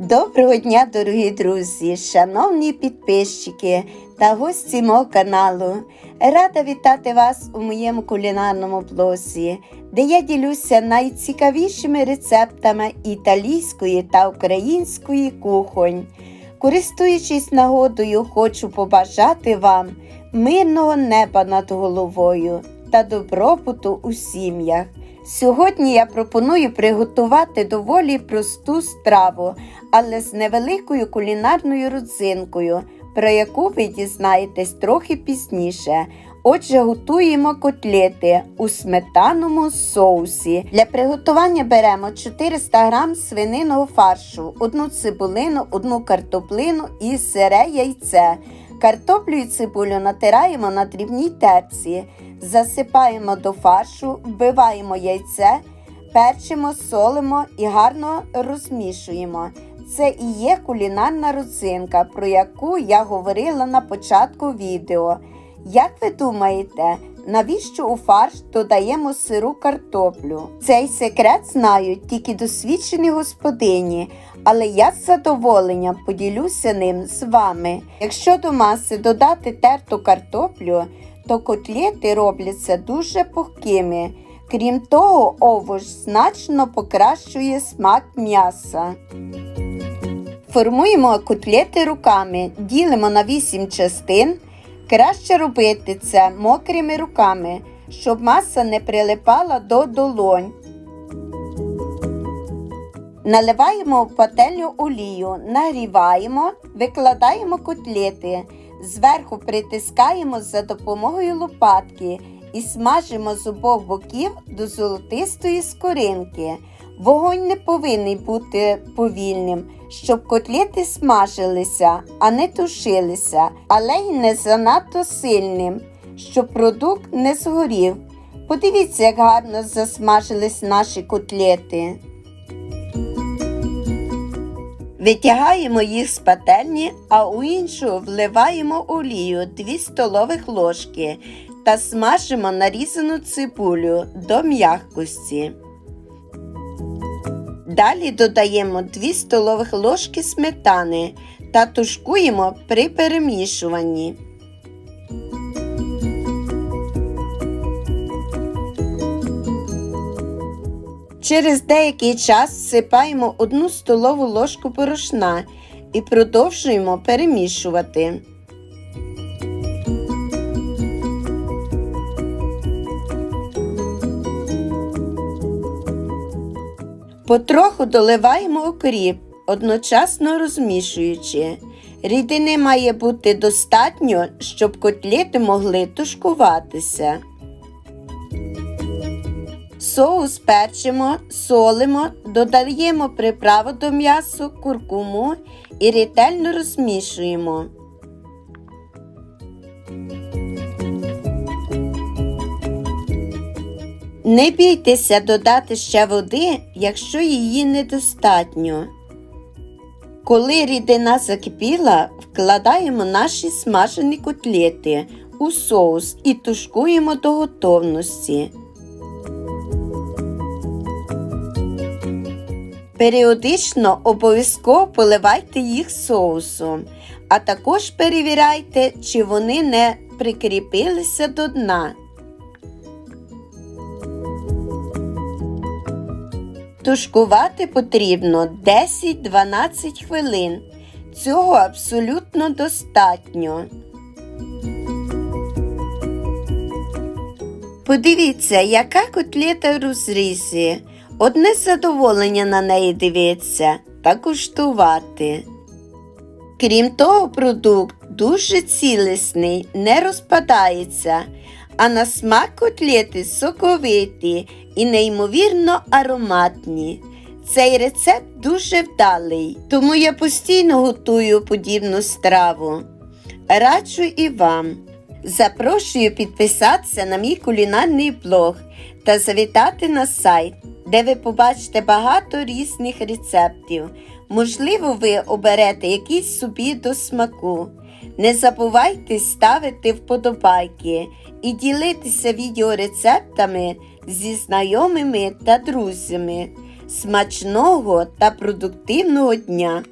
Доброго дня, дорогі друзі, шановні підписчики та гості мого каналу. Рада вітати вас у моєму кулінарному блозі, де я ділюся найцікавішими рецептами італійської та української кухонь. Користуючись нагодою, хочу побажати вам мирного неба над головою та добробуту у сім'ях. Сьогодні я пропоную приготувати доволі просту страву, але з невеликою кулінарною родзинкою, про яку ви дізнаєтесь трохи пізніше. Отже, готуємо котлети у сметаному соусі. Для приготування беремо 400 г свининого фаршу, одну цибулину, одну картоплину і сире яйце. Картоплю і цибулю натираємо на дрібній терці, засипаємо до фаршу, вбиваємо яйце, перчимо, солимо і гарно розмішуємо. Це і є кулінарна родзинка, про яку я говорила на початку відео. Як ви думаєте, навіщо у фарш додаємо сиру картоплю? Цей секрет знають тільки досвідчені господині, але я з задоволенням поділюся ним з вами. Якщо до маси додати терту картоплю, то котлети робляться дуже пухкими. Крім того, овоч значно покращує смак м'яса. Формуємо котлети руками, ділимо на 8 частин. Краще робити це мокрими руками, щоб маса не прилипала до долонь. Наливаємо в пательню олію, нагріваємо, викладаємо котлети, зверху притискаємо за допомогою лопатки і смажимо з обох боків до золотистої скоринки. Вогонь не повинен бути повільним, щоб котлети смажилися, а не тушилися, але й не занадто сильним, щоб продукт не згорів. Подивіться, як гарно засмажились наші котлети. Витягаємо їх з пательні, а у іншу вливаємо олію 2 столових ложки та смажимо нарізану цибулю до м'якості. Далі додаємо 2 столових ложки сметани та тушкуємо при перемішуванні. Через деякий час всипаємо 1 столову ложку порошна і продовжуємо перемішувати. Потроху доливаємо окріп, одночасно розмішуючи. Рідини має бути достатньо, щоб котлети могли тушкуватися. Соус перчимо, солимо, додаємо приправу до м'ясу, куркуму і ретельно розмішуємо. Не бійтеся додати ще води, якщо її недостатньо. Коли рідина закипіла, вкладаємо наші смажені котлети у соус і тушкуємо до готовності. Періодично обов'язково поливайте їх соусом, а також перевіряйте, чи вони не прикріпилися до дна. Тушкувати потрібно 10-12 хвилин. Цього абсолютно достатньо. Подивіться, яка котлета в розрізі. Одне задоволення на неї дивитися та куштувати. Крім того, продукт дуже цілісний, не розпадається, а на смак котлети соковиті і неймовірно ароматні. Цей рецепт дуже вдалий, тому я постійно готую подібну страву. Раджу і вам. Запрошую підписатися на мій кулінарний блог та завітати на сайт, де ви побачите багато різних рецептів. Можливо, ви оберете якийсь собі до смаку. Не забувайте ставити вподобайки і ділитися відеорецептами зі знайомими та друзями. смачного та продуктивного дня!